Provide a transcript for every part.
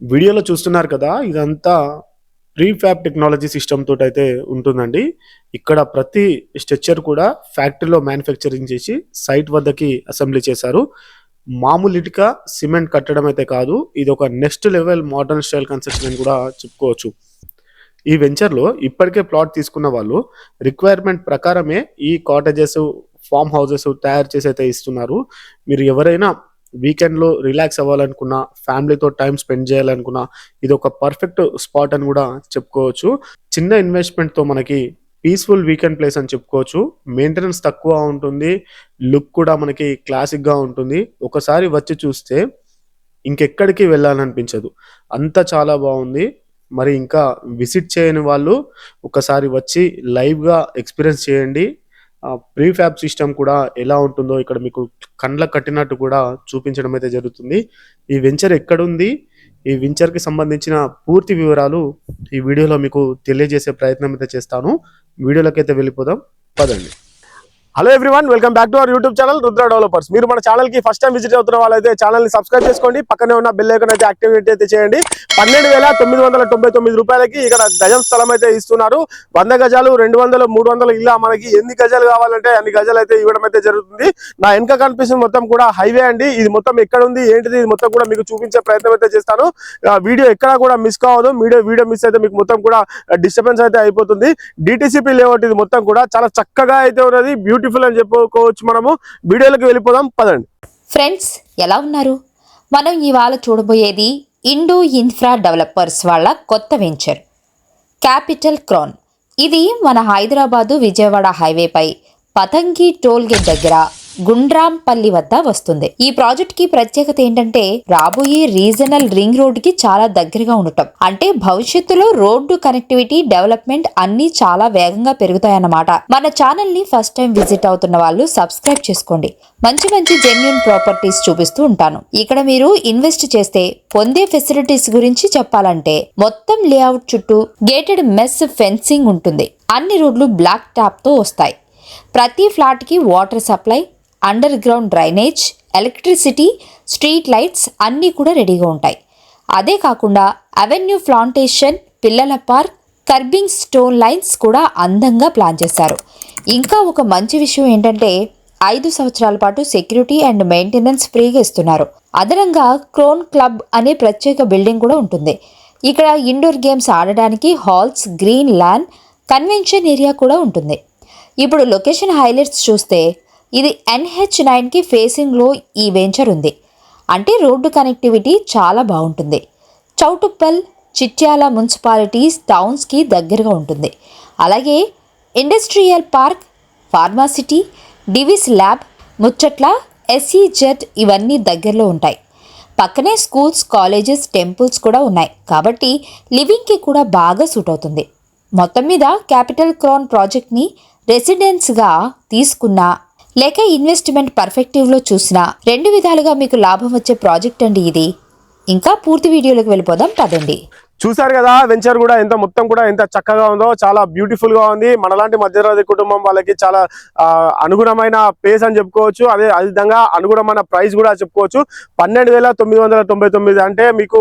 వీడియోలో చూస్తున్నారు కదా ఇదంతా ప్రీఫ్యాబ్ టెక్నాలజీ సిస్టమ్ తోటి అయితే ఉంటుందండి. ఇక్కడ ప్రతి స్ట్రక్చర్ కూడా ఫ్యాక్టరీలో మ్యానుఫ్యాక్చరింగ్ చేసి సైట్ వద్దకి అసెంబ్లీ చేశారు. మామూలు సిమెంట్ కట్టడం అయితే కాదు ఇది ఒక next level modern style construction అని కూడా చెప్పుకోవచ్చు. ఈ వెంచర్లో ఇప్పటికే ప్లాట్ తీసుకున్న వాళ్ళు రిక్వైర్మెంట్ ప్రకారమే ఈ కాటేజెస్ ఫామ్ హౌసెస్ తయారు చేసి అయితే ఇస్తున్నారు. మీరు ఎవరైనా వీకెండ్లో రిలాక్స్ అవ్వాలనుకున్నా ఫ్యామిలీతో టైం స్పెండ్ చేయాలనుకున్నా ఇది ఒక పర్ఫెక్ట్ స్పాట్ అని కూడా చెప్పుకోవచ్చు. చిన్న ఇన్వెస్ట్మెంట్తో మనకి పీస్ఫుల్ వీకెండ్ ప్లేస్ అని చెప్పుకోవచ్చు. మెయింటెనెన్స్ తక్కువ ఉంటుంది. లుక్ కూడా మనకి క్లాసిక్గా ఉంటుంది. ఒకసారి వచ్చి చూస్తే ఇంకెక్కడికి వెళ్ళాలనిపించదు. అంత చాలా బాగుంది. మరి ఇంకా విజిట్ చేయని వాళ్ళు ఒకసారి వచ్చి లైవ్గా ఎక్స్పీరియన్స్ చేయండి. ప్రీఫ్యాబ్ సిస్టమ్ కూడా ఎలా ఉంటుందో ఇక్కడ మీకు కండ్లకు కట్టినట్టు కూడా చూపించడం అయితే జరుగుతుంది. ఈ వెంచర్ ఎక్కడుంది? ఈ వెంచర్కి సంబంధించిన పూర్తి వివరాలు ఈ వీడియోలో మీకు తెలియజేసే ప్రయత్నం అయితే చేస్తాను. వీడియోలోకి అయితే వెళ్ళిపోదాం. పదండి. Hello everyone welcome back to our YouTube channel Rudra developers మీరు మన ఛానల్కి ఫస్ట్ టైం విజిట్ అవుతున్న వాళ్ళైతే ఛానల్ని సబ్స్క్రైబ్ చేసుకోండి. పక్కనే ఉన్న బెల్ ఐకాన్ అయితే యాక్టివేట్ అయితే చేయండి. పన్నెండు వేల తొమ్మిది వందల తొంభై తొమ్మిది రూపాయలకి ఇక్కడ గజం స్థలం అయితే ఇస్తున్నారు. వంద గజాలు రెండు వందలు మూడు వందలు ఇలా మనకి ఎన్ని గజాలు కావాలంటే అన్ని గజాలు అయితే ఇవ్వడం అయితే జరుగుతుంది. నా వెనక కనిపిస్తుంది మొత్తం కూడా హైవే అండి. ఇది మొత్తం ఎక్కడ ఉంది ఏంటిది ఇది మొత్తం కూడా మీకు చూపించే ప్రయత్నం అయితే చేస్తాను. ఆ, వీడియో ఎక్కడా కూడా మిస్ కావద్దు. వీడియో వీడియో మిస్ అయితే మీకు మొత్తం కూడా డిస్టర్బెన్స్ అయితే అయిపోతుంది. డిటిసిపి లేఅవుట్ ఇది మొత్తం కూడా చాలా చక్కగా అయితే ఉన్నది. బ్యూటిఫుల్ అని చెప్పుకోవచ్చు మనము. వీడియోలకు వెళ్ళిపోదాం పదండి. ఫ్రెండ్స్ ఎలా ఉన్నారు? మనం ఇవాళ చూడబోయేది ఇండో ఇన్ఫ్రా డెవలపర్స్ వాళ్ళ కొత్త వెంచర్ క్యాపిటల్ క్రాన్. ఇది మన హైదరాబాదు విజయవాడ హైవేపై పతంగి టోల్గేట్ దగ్గర గుండ్రాంపల్లి వద్ద వస్తుంది. ఈ ప్రాజెక్ట్కి ప్రత్యేకత ఏంటంటే రాబోయే రీజనల్ రింగ్ రోడ్కి చాలా దగ్గరగా ఉండటం. అంటే భవిష్యత్తులో రోడ్డు కనెక్టివిటీ డెవలప్మెంట్ అన్ని చాలా వేగంగా పెరుగుతాయన్నమాట. మన ఛానల్ని ఫస్ట్ టైం విజిట్ అవుతున్న వాళ్ళు సబ్స్క్రైబ్ చేసుకోండి. మంచి మంచి జెన్యున్ ప్రాపర్టీస్ చూపిస్తూ ఉంటాను. ఇక్కడ మీరు ఇన్వెస్ట్ చేస్తే పొందే ఫెసిలిటీస్ గురించి చెప్పాలంటే మొత్తం లేఅవుట్ చుట్టూ గేటెడ్ మెస్ ఫెన్సింగ్ ఉంటుంది. అన్ని రోడ్లు బ్లాక్ టాప్తో వస్తాయి. ప్రతి ఫ్లాట్కి water supply under ground drainage electricity street lights అన్నీ కూడా రెడీగా ఉంటాయి. అదే కాకుండా అవెన్యూ ప్లాంటేషన్ పిల్లల పార్క్ కర్బింగ్ స్టోన్ లైన్స్ కూడా అందంగా ప్లాన్ చేశారు. ఇంకా ఒక మంచి విషయం ఏంటంటే ఐదు సంవత్సరాల పాటు సెక్యూరిటీ అండ్ మెయింటెనెన్స్ ఫ్రీగా ఇస్తున్నారు. అదనంగా క్రోన్ క్లబ్ అనే ప్రత్యేక బిల్డింగ్ కూడా ఉంటుంది. ఇక్కడ ఇండోర్ గేమ్స్ ఆడడానికి halls green land convention area కూడా ఉంటుంది. ఇప్పుడు లొకేషన్ హైలైట్స్ చూస్తే ఇది ఎన్హెచ్ నైన్కి ఫేసింగ్లో ఈ వెంచర్ ఉంది. అంటే రోడ్డు కనెక్టివిటీ చాలా బాగుంటుంది. చౌటుప్పల్ చిట్యాల మున్సిపాలిటీస్ టౌన్స్కి దగ్గరగా ఉంటుంది. అలాగే industrial park pharma city Divis lab ముచ్చట్ల SEZ ఇవన్నీ దగ్గరలో ఉంటాయి. పక్కనే స్కూల్స్ కాలేజెస్ టెంపుల్స్ కూడా ఉన్నాయి. కాబట్టి లివింగ్కి కూడా బాగా సూట్ అవుతుంది. మొత్తం మీద క్యాపిటల్ క్రాన్ ప్రాజెక్ట్ని రెసిడెన్స్గా తీసుకున్నా లేక ఇన్వెస్ట్మెంట్ పర్ఫెక్టివ్లో చూసినా రెండు విధాలుగా మీకు లాభం వచ్చే ప్రాజెక్ట్ అండి ఇది. ఇంకా పూర్తి వీడియోలోకి వెళ్ళిపోదాం పదండి. చూసారు కదా వెంచర్ కూడా ఎంత మొత్తం కూడా ఎంత చక్కగా ఉందో చాలా బ్యూటిఫుల్గా ఉంది. మనలాంటి మధ్యతరగతి కుటుంబం వాళ్ళకి చాలా అనుగుణమైన ప్లేస్ అని చెప్పుకోవచ్చు. అదే అదే విధంగా అనుగుణమైన ప్రైస్ కూడా చెప్పుకోవచ్చు. పన్నెండు వేల తొమ్మిది వందల తొంభై తొమ్మిది అంటే మీకు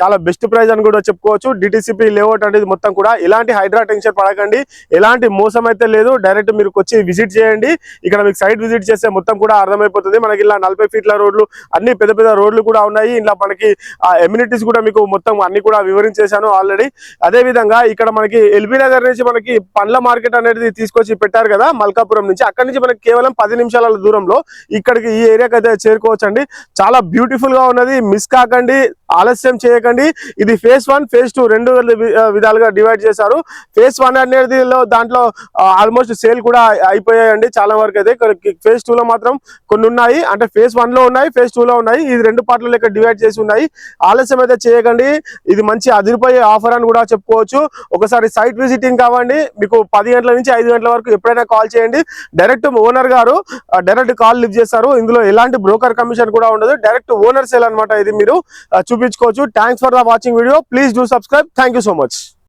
చాలా బెస్ట్ ప్రైస్ అని కూడా చెప్పుకోవచ్చు. డిటిసిపి లేఅవుట్ అనేది మొత్తం కూడా ఎలాంటి హైడ్రా టెన్షన్ పడకండి. ఎలాంటి మోసం అయితే లేదు. డైరెక్ట్ మీరు వచ్చి విజిట్ చేయండి. ఇక్కడ మీకు సైట్ విజిట్ చేస్తే మొత్తం కూడా అర్థమైపోతుంది. మనకి ఇలా నలభై ఫీట్ల రోడ్లు అన్ని పెద్ద పెద్ద రోడ్లు కూడా ఉన్నాయి. ఇలా మనకి ఎమ్యూనిటీస్ కూడా మీకు మొత్తం అన్ని కూడా వివరించేశాను ఆల్రెడీ అదే విధంగా ఇక్కడ మనకి ఎల్బీ నగర్ నుంచి మనకి పండ్ల మార్కెట్ అనేది తీసుకొచ్చి పెట్టారు కదా మల్కాపురం నుంచి. అక్కడి నుంచి మనకి కేవలం పది నిమిషాల దూరంలో ఇక్కడికి ఈ ఏరియాకి అయితే చేరుకోవచ్చండి. చాలా బ్యూటిఫుల్గా ఉన్నది. మిస్ కాకండి ఆలస్యం చేయకండి. ఇది ఫేజ్ వన్ ఫేజ్ టూ రెండు విధాలుగా డివైడ్ చేశారు. ఫేజ్ వన్ అనేది దాంట్లో ఆల్మోస్ట్ సేల్ కూడా అయిపోయాయండి. చాలా వరకు అయితే ఫేజ్ టూ లో మాత్రం కొన్ని ఉన్నాయి. అంటే ఫేజ్ వన్లో ఉన్నాయి ఫేజ్ టూ లో ఉన్నాయి. ఇది రెండు పార్ట్ల లెక్క డివైడ్ చేసి ఉన్నాయి. ఆలస్యం అయితే చేయకండి. ఇది మంచి అదిరిపోయే ఆఫర్ అని కూడా చెప్పుకోవచ్చు. ఒకసారి సైట్ విజిటింగ్ కావండి. మీకు పది గంటల నుంచి ఐదు గంటల వరకు ఎప్పుడైనా కాల్ చేయండి. డైరెక్ట్ ఓనర్ గారు డైరెక్ట్ కాల్ లిఫ్ట్ చేస్తారు. ఇందులో ఎలాంటి బ్రోకర్ కమిషన్ కూడా ఉండదు. డైరెక్ట్ ఓనర్ సేల్ అనమాట ఇది మీరు చూపించుకోవచ్చు. Thanks for the watching video please do subscribe thank so much